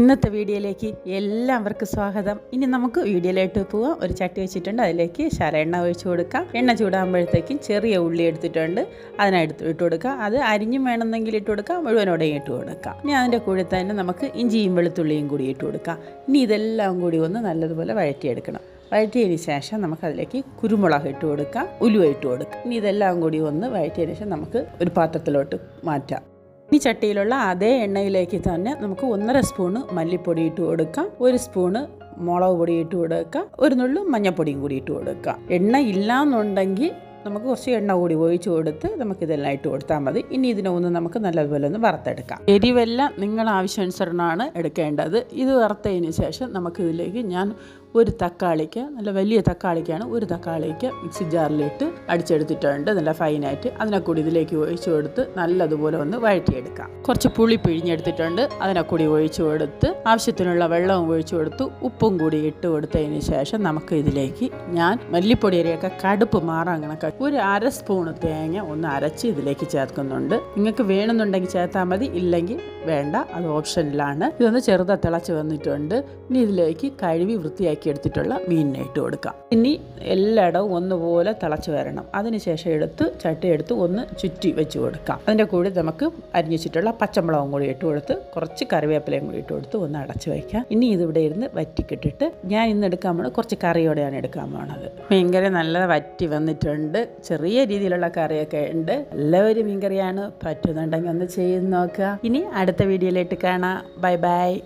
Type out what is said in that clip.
ഇന്നത്തെ വീഡിയോയിലേക്ക് എല്ലാവർക്കും സ്വാഗതം. ഇനി നമുക്ക് വീഡിയോയിലോട്ട് പോവാം. ഒരു ചട്ടി വെച്ചിട്ടുണ്ട്. അതിലേക്ക് ശര എണ്ണ ഒഴിച്ചു കൊടുക്കാം. എണ്ണ ചൂടാകുമ്പോഴത്തേക്കും ചെറിയ ഉള്ളി എടുത്തിട്ടുണ്ട്. അതിനെടുത്ത് ഇട്ട് കൊടുക്കാം. അത് അരിഞ്ഞും വേണമെന്നെങ്കിൽ ഇട്ട് കൊടുക്കാം. മുഴുവനോടെയും ഇട്ട് കൊടുക്കാം. ഇനി അതിന്റെ കൂടെ തന്നെ നമുക്ക് ഇഞ്ചിയും വെളുത്തുള്ളിയും കൂടി ഇട്ട് കൊടുക്കാം. ഇനി ഇതെല്ലാം കൂടി ഒന്ന് നല്ലതുപോലെ വഴറ്റിയെടുക്കണം. വഴറ്റിയതിന് ശേഷം നമുക്ക് അതിലേക്ക് കുരുമുളക് ഇട്ട് കൊടുക്കാം. ഉലുവ ഇട്ട് കൊടുക്കാം. ഇനി ഇതെല്ലാം കൂടി ഒന്ന് വഴറ്റിയതിന് ശേഷം നമുക്ക് ഒരു പാത്രത്തിലോട്ട് മാറ്റാം. ഈ ചട്ടിയിലുള്ള അതേ എണ്ണയിലേക്ക് തന്നെ നമുക്ക് ഒന്നര സ്പൂണ് മല്ലിപ്പൊടി ഇട്ട് കൊടുക്കാം. ഒരു സ്പൂണ് മുളക് പൊടി ഇട്ട് കൊടുക്കാം. ഒരു നുള്ളു മഞ്ഞൾപ്പൊടിയും കൂടി ഇട്ട് കൊടുക്കാം. എണ്ണ ഇല്ലാന്നുണ്ടെങ്കിൽ നമുക്ക് കുറച്ച് എണ്ണ കൂടി ഒഴിച്ചു കൊടുത്ത് നമുക്കിതെല്ലാം ഇട്ട് കൊടുത്താൽ മതി. ഇനി ഇതിനൊന്ന് നമുക്ക് നല്ലതുപോലെ ഒന്ന് വറുത്തെടുക്കാം. എരിവെല്ലാം നിങ്ങൾ ആവശ്യാനുസരണമാണ് എടുക്കേണ്ടത്. ഇത് വറുത്തതിന് ശേഷം നമുക്കിതിലേക്ക് ഞാൻ ഒരു തക്കാളിക്ക് നല്ല വലിയ തക്കാളിക്കാണ് ഒരു തക്കാളിക്ക് മിക്സി ജാറിലിട്ട് അടിച്ചെടുത്തിട്ടുണ്ട്. നല്ല ഫൈനായിട്ട് അതിനെ കൂടി ഇതിലേക്ക് ഒഴിച്ചു കൊടുത്ത് നല്ലതുപോലെ ഒന്ന് വഴറ്റിയെടുക്കാം. കുറച്ച് പുളി പിഴിഞ്ഞെടുത്തിട്ടുണ്ട്. അതിനെ കൂടി ഒഴിച്ചു കൊടുത്ത് ആവശ്യത്തിനുള്ള വെള്ളവും ഒഴിച്ചു കൊടുത്തു. ഉപ്പും കൂടി ഇട്ട് കൊടുത്തതിന് ശേഷം നമുക്ക് ഇതിലേക്ക് ഞാൻ മല്ലിപ്പൊടിയുടെയൊക്കെ കടുപ്പ് മാറാൻ കണക്കാക്കി ഒരു അര സ്പൂണ് തേങ്ങ ഒന്ന് അരച്ച് ഇതിലേക്ക് ചേർക്കുന്നുണ്ട്. നിങ്ങൾക്ക് വേണമെന്നുണ്ടെങ്കിൽ ചേർത്താൽ മതി. ഇല്ലെങ്കിൽ വേണ്ട അത് ഓപ്ഷനിലാണ്. ഇതൊന്ന് ചെറുത തിളച്ച് വന്നിട്ടുണ്ട്. ഇനി ഇതിലേക്ക് കഴുകി വൃത്തിയാക്കി എടുത്തിട്ടുള്ള മീനിനെ ഇട്ട് കൊടുക്കാം. ഇനി എല്ലായിടവും ഒന്നുപോലെ തിളച്ച് വരണം. അതിനുശേഷം എടുത്ത് ചട്ടി എടുത്ത് ഒന്ന് ചുറ്റി വെച്ച് കൊടുക്കാം. അതിന്റെ കൂടെ നമുക്ക് അരിഞ്ഞിച്ചിട്ടുള്ള പച്ചമുളകും കൂടി ഇട്ട് കൊടുത്ത് കുറച്ച് കറിവേപ്പിലയും കൂടി ഇട്ട് കൊടുത്ത് ഒന്ന് അടച്ച് വയ്ക്കാം. ഇനി ഇതിവിടെ ഇരുന്ന് വറ്റിക്കിട്ടിട്ട് ഞാൻ ഇന്ന് എടുക്കാൻ പോണത് കുറച്ച് കറിയോടെയാണ് എടുക്കാൻ പോണത്. മീൻകറി നല്ല വറ്റി വന്നിട്ടുണ്ട്. ചെറിയ രീതിയിലുള്ള കറിയൊക്കെ ഉണ്ട്. എല്ലാവരും മീൻകറിയാണ് പറ്റുന്നുണ്ടെങ്കിൽ ഒന്ന് ചെയ്ത് നോക്കുക. ഇനി അടുത്ത വീഡിയോയിലേക്ക് കാണാം. Bye bye.